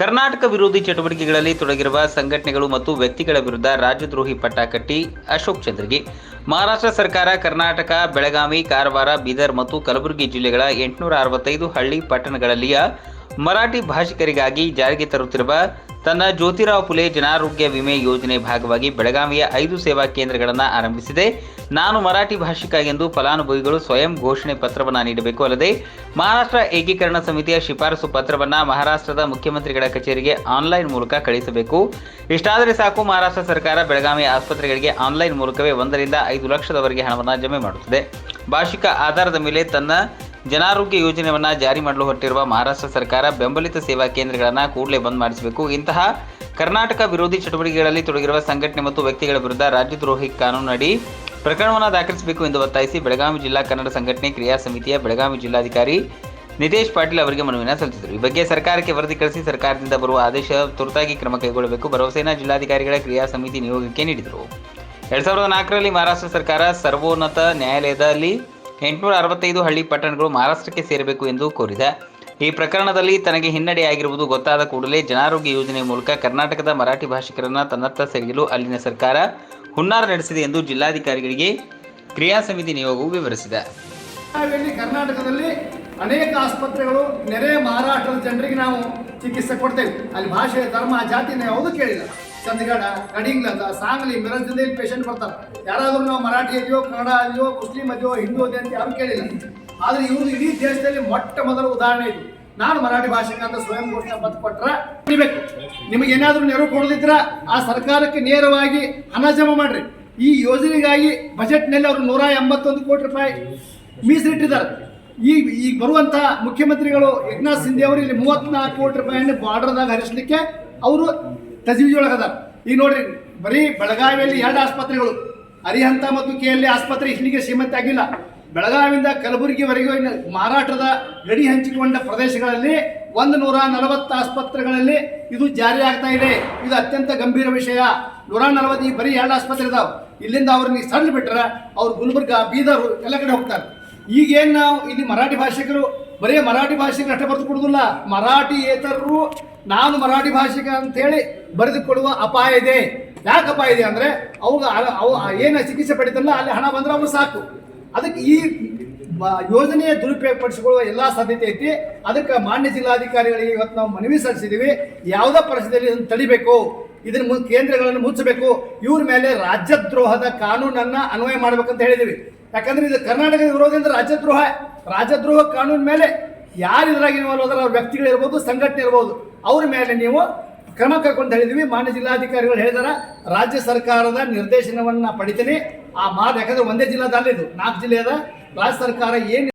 ಕರ್ನಾಟಕ ವಿರೋಧಿ ಚಟುವಟಿಕೆಗಳಲ್ಲಿ ತೊಡಗಿರುವ ಸಂಘಟನೆಗಳು ಮತ್ತು ವ್ಯಕ್ತಿಗಳ ವಿರುದ್ಧ ರಾಜದ್ರೋಹಿ ಪಟ್ಟ ಕಟ್ಟಿ ಅಶೋಕ್ ಚಂದ್ರಗಿ. ಮಹಾರಾಷ್ಟ್ರ ಸರ್ಕಾರ, ಕರ್ನಾಟಕ, ಬೆಳಗಾವಿ, ಕಾರವಾರ, ಬೀದರ್ ಮತ್ತು ಕಲಬುರಗಿ ಜಿಲ್ಲೆಗಳ ಎಂಟುನೂರ ಅರವತ್ತೈದು ಹಳ್ಳಿ ಪಟ್ಟಣಗಳಲ್ಲಿಯ ಮರಾಠಿ ಭಾಷಿಕರಿಗಾಗಿ ಜಾರಿಗೆ ತರುತ್ತಿರುವ ತನ್ನ ಜ್ಯೋತಿರಾವ್ ಪುಲೆ ಜನಾರೋಗ್ಯ ವಿಮೆ ಯೋಜನೆ ಭಾಗವಾಗಿ ಬೆಳಗಾವಿಯ ಐದು ಸೇವಾ ಕೇಂದ್ರಗಳನ್ನು ಆರಂಭಿಸಿದೆ. ನಾನು ಮರಾಠಿ ಭಾಷಿಕ ಎಂದು ಫಲಾನುಭವಿಗಳು ಸ್ವಯಂ ಘೋಷಣೆ ಪತ್ರವನ್ನು ನೀಡಬೇಕು ಅಲ್ಲದೆ ಮಹಾರಾಷ್ಟ್ರ ಏಕೀಕರಣ ಸಮಿತಿಯ ಶಿಫಾರಸು ಪತ್ರವನ್ನು ಮಹಾರಾಷ್ಟ್ರದ ಮುಖ್ಯಮಂತ್ರಿಗಳ ಕಚೇರಿಗೆ ಆನ್ಲೈನ್ ಮೂಲಕ ಕಳಿಸಬೇಕು. ಇಷ್ಟಾದರೆ ಸಾಕು, ಮಹಾರಾಷ್ಟ್ರ ಸರ್ಕಾರ ಬೆಳಗಾವಿ ಆಸ್ಪತ್ರೆಗಳಿಗೆ ಆನ್ಲೈನ್ ಮೂಲಕವೇ ಒಂದರಿಂದ ಐದು ಲಕ್ಷದವರೆಗೆ ಹಣವನ್ನು ಜಮೆ ಮಾಡುತ್ತದೆ. ಭಾಷಿಕ ಆಧಾರದ ಮೇಲೆ ತನ್ನ ಜನಾರೋಗ್ಯ ಯೋಜನೆಯನ್ನು ಜಾರಿ ಮಾಡಲು ಹೊರಟಿರುವ ಮಹಾರಾಷ್ಟ್ರ ಸರ್ಕಾರ ಬೆಂಬಲಿತ ಸೇವಾ ಕೇಂದ್ರಗಳನ್ನು ಕೂಡಲೇ ಬಂದ್ ಮಾಡಿಸಬೇಕು. ಇಂತಹ ಕರ್ನಾಟಕ ವಿರೋಧಿ ಚಟುವಟಿಕೆಗಳಲ್ಲಿ ತೊಡಗಿರುವ ಸಂಘಟನೆ ಮತ್ತು ವ್ಯಕ್ತಿಗಳ ವಿರುದ್ಧ ರಾಜ್ಯದ್ರೋಹಿ ಕಾನೂನಡಿ ಪ್ರಕರಣವನ್ನು ದಾಖಲಿಸಬೇಕು ಎಂದು ಒತ್ತಾಯಿಸಿ ಬೆಳಗಾವಿ ಜಿಲ್ಲಾ ಕನ್ನಡ ಸಂಘಟನೆ ಕ್ರಿಯಾ ಸಮಿತಿಯ ಬೆಳಗಾವಿ ಜಿಲ್ಲಾಧಿಕಾರಿ ನಿತೇಶ್ ಪಾಟೀಲ್ ಅವರಿಗೆ ಮನವಿಯನ್ನು ಸಲ್ಲಿಸಿದರು. ಈ ಬಗ್ಗೆ ಸರ್ಕಾರಕ್ಕೆ ವರದಿ ಕಳಿಸಿ ಸರ್ಕಾರದಿಂದ ಬರುವ ಆದೇಶ ತುರ್ತಾಗಿ ಕ್ರಮ ಕೈಗೊಳ್ಳಬೇಕು. ಭರವಸೆಯನ್ನು ಜಿಲ್ಲಾಧಿಕಾರಿಗಳ ಕ್ರಿಯಾ ಸಮಿತಿ ನಿಯೋಗಕ್ಕೆ ನೀಡಿದರು. ಎರಡ್ ಸಾವಿರದ ನಾಲ್ಕರಲ್ಲಿ ಮಹಾರಾಷ್ಟ್ರ ಸರ್ಕಾರ ಸರ್ವೋನ್ನತ ನ್ಯಾಯಾಲಯದಲ್ಲಿ ಎಂಟುನೂರ ಅರವತ್ತೈದು ಹಳ್ಳಿ ಪಟ್ಟಣಗಳು ಮಹಾರಾಷ್ಟ್ರಕ್ಕೆ ಸೇರಬೇಕು ಎಂದು ಕೋರಿದೆ. ಈ ಪ್ರಕರಣದಲ್ಲಿ ತನಗೆ ಹಿನ್ನಡೆಯಾಗಿರುವುದು ಗೊತ್ತಾದ ಕೂಡಲೇ ಜನಾರೋಗ್ಯ ಯೋಜನೆ ಮೂಲಕ ಕರ್ನಾಟಕದ ಮರಾಠಿ ಭಾಷಿಕರನ್ನು ತನ್ನತ್ತ ಸೆಳೆಯಲು ಅಲ್ಲಿನ ಸರ್ಕಾರ ಹುನ್ನಾರ ನಡೆಸಿದೆ ಎಂದು ಜಿಲ್ಲಾಧಿಕಾರಿಗಳಿಗೆ ಕ್ರಿಯಾ ಸಮಿತಿ ನಿಯೋಗವು ವಿವರಿಸಿದೆ. ಕರ್ನಾಟಕದಲ್ಲಿ ಅನೇಕ ಆಸ್ಪತ್ರೆಗಳು, ನೆರೆ ಮಹಾರಾಷ್ಟ್ರದ ಜನರಿಗೆ ನಾವು ಚಿಕಿತ್ಸೆ ಕೊಡ್ತೇವೆ. ಅಲ್ಲಿ ಭಾಷೆ, ಧರ್ಮ ಜಾತಿನೇ ಯಾವುದು ಕೇಳಿಲ್ಲ. ಚಂದಗಡ ಕಡಿಂಗ್ಲದ, ಸಾಂಗ್ಲಿ ಮಿರಜದಿಂದ ಪೇಷಂಟ್ ಬರ್ತಾರೆ. ಯಾರಾದರೂ ನಾವು ಮರಾಠಿ ಇದೆಯೋ ಕನ್ನಡ ಇದೆಯೋ ಮುಸ್ಲಿಂ ಇದೆಯೋ ಹಿಂದೂ ಇದೆ ಅಂತ ಯಾರು ಕೇಳಿಲ್ಲ. ಆದರೆ ಇವರು ಇಡೀ ದೇಶದಲ್ಲಿ ಮೊಟ್ಟ ಮೊದಲ ಉದಾಹರಣೆ ಇದು. ನಾನು ಮರಾಠಿ ಭಾಷೆಗೆ ಅಂತ ಸ್ವಯಂ ಘೋಷಣೆ ಪತ್ರ ಕೊಟ್ಟರೆ ನಿಮಗೆ ಏನಾದರೂ ನೆರವು ಕೊಡದಿದ್ರ ಆ ಸರ್ಕಾರಕ್ಕೆ ನೇರವಾಗಿ ಹಣ ಜಮಾ ಮಾಡ್ರಿ. ಈ ಯೋಜನೆಗಾಗಿ ಬಜೆಟ್ನಲ್ಲಿ ಅವರು ನೂರ ಎಂಬತ್ತೊಂದು ಕೋಟಿ ರೂಪಾಯಿ ಮೀಸಲಿಟ್ಟಿದ್ದಾರೆ. ಈ ಈಗ ಬರುವಂತ ಮುಖ್ಯಮಂತ್ರಿಗಳು ಏಕನಾಥ್ ಸಿಂಧೆ ಅವರು ಇಲ್ಲಿ ಮೂವತ್ನಾಲ್ಕು ಕೋಟಿ ರೂಪಾಯಿಯನ್ನು ಬಾರ್ಡರ್ದಾಗ ಹರಿಸಲಿಕ್ಕೆ ಅವರು ತಜವೀಜ್ ಒಳಗದ ಈಗ ನೋಡ್ರಿ, ಬರೀ ಬೆಳಗಾವಿಯಲ್ಲಿ ಎರಡು ಆಸ್ಪತ್ರೆಗಳು, ಅರಿಹಂತ ಮತ್ತು ಕೆ ಎಲ್ ಆಸ್ಪತ್ರೆ ಇಲ್ಲಿಗೆ ಸೀಮಂತ ಆಗಿಲ್ಲ. ಬೆಳಗಾವಿಯಿಂದ ಕಲಬುರಗಿವರೆಗೂ ಮಾರಾಟದ ಗಡಿ ಹಂಚಿಕೊಂಡ ಪ್ರದೇಶಗಳಲ್ಲಿ ಒಂದು ನೂರ ನಲವತ್ತು ಆಸ್ಪತ್ರೆಗಳಲ್ಲಿ ಇದು ಜಾರಿ ಆಗ್ತಾ ಇದೆ. ಇದು ಅತ್ಯಂತ ಗಂಭೀರ ವಿಷಯ. ನೂರ ನಲವತ್ತು ಈ ಬರೀ ಎರಡು ಆಸ್ಪತ್ರೆ ಇದಾವೆ. ಇಲ್ಲಿಂದ ಅವ್ರನ್ನ ಸಣ್ಣ ಬಿಟ್ಟರೆ ಅವ್ರು ಗುಲ್ಬರ್ಗ, ಬೀದರ್ ಎಲ್ಲ ಕಡೆ ಹೋಗ್ತಾರೆ. ಈಗೇನು ನಾವು ಇಲ್ಲಿ ಮರಾಠಿ ಭಾಷಿಕರು, ಬರೀ ಮರಾಠಿ ಭಾಷೆಗೆ ಅಷ್ಟೇ ಬರೆದು ಕೊಡುದಿಲ್ಲ ಮರಾಠಿ ಏತರರು, ನಾನು ಮರಾಠಿ ಭಾಷಿಕ ಅಂತೇಳಿ ಬರೆದು ಕೊಡುವ ಅಪಾಯ ಇದೆ. ಯಾಕೆ ಅಪಾಯ ಇದೆ ಅಂದರೆ, ಅವಾಗ ಅವು ಏನು ಚಿಕಿತ್ಸೆ ಪಡಿತಲ್ಲ, ಅಲ್ಲಿ ಹಣ ಬಂದ್ರೆ ಅವ್ರು ಸಾಕು. ಅದಕ್ಕೆ ಈ ಯೋಜನೆಯ ದುರುಪಯೋಗ ಪಡಿಸಿಕೊಳ್ಳುವ ಎಲ್ಲಾ ಸಾಧ್ಯತೆ ಐತಿ. ಅದಕ್ಕೆ ಮಾನ್ಯ ಜಿಲ್ಲಾಧಿಕಾರಿಗಳಿಗೆ ಇವತ್ತು ನಾವು ಮನವಿ ಸಲ್ಲಿಸಿದ್ದೀವಿ ಯಾವುದೇ ಪರಿಸ್ಥಿತಿಯಲ್ಲಿ ಇದನ್ನು ತಡಿಬೇಕು. ಇದನ್ನ ಮು- ಕೇಂದ್ರಗಳನ್ನು ಮುಚ್ಚಬೇಕು. ಇವ್ರ ಮೇಲೆ ರಾಜ್ಯದ್ರೋಹದ ಕಾನೂನನ್ನ ಅನ್ವಯ ಮಾಡ್ಬೇಕಂತ ಹೇಳಿದೀವಿ. ಯಾಕಂದ್ರೆ ಇದು ಕರ್ನಾಟಕದ ವಿರೋಧದಿಂದ ರಾಜ್ಯದ್ರೋಹ. ರಾಜ್ಯದ್ರೋಹ ಕಾನೂನು ಮೇಲೆ ಯಾರು ಇದ್ರಾಗ ಇನ್ವಾಲ್ವ್ ಅದರ ಅವ್ರ ವ್ಯಕ್ತಿಗಳು ಇರ್ಬೋದು, ಸಂಘಟನೆ ಇರ್ಬೋದು. ಅವ್ರ ಮೇಲೆ ನೀವು ಕ್ರಮ ಕರ್ಕೊಂಡು ಹೇಳಿದ್ವಿ. ಮಾನ್ಯ ಜಿಲ್ಲಾಧಿಕಾರಿಗಳು ಹೇಳಿದಾರ, ರಾಜ್ಯ ಸರ್ಕಾರದ ನಿರ್ದೇಶನವನ್ನ ಪಡಿತೀನಿ. ಆ ಮಾತು ಯಾಕಂದ್ರೆ ಒಂದೇ ಜಿಲ್ಲಾದಲ್ಲಿ ಇದು. ನಾಲ್ಕು ಜಿಲ್ಲೆಯದ ರಾಜ್ಯ ಸರ್ಕಾರ ಏನು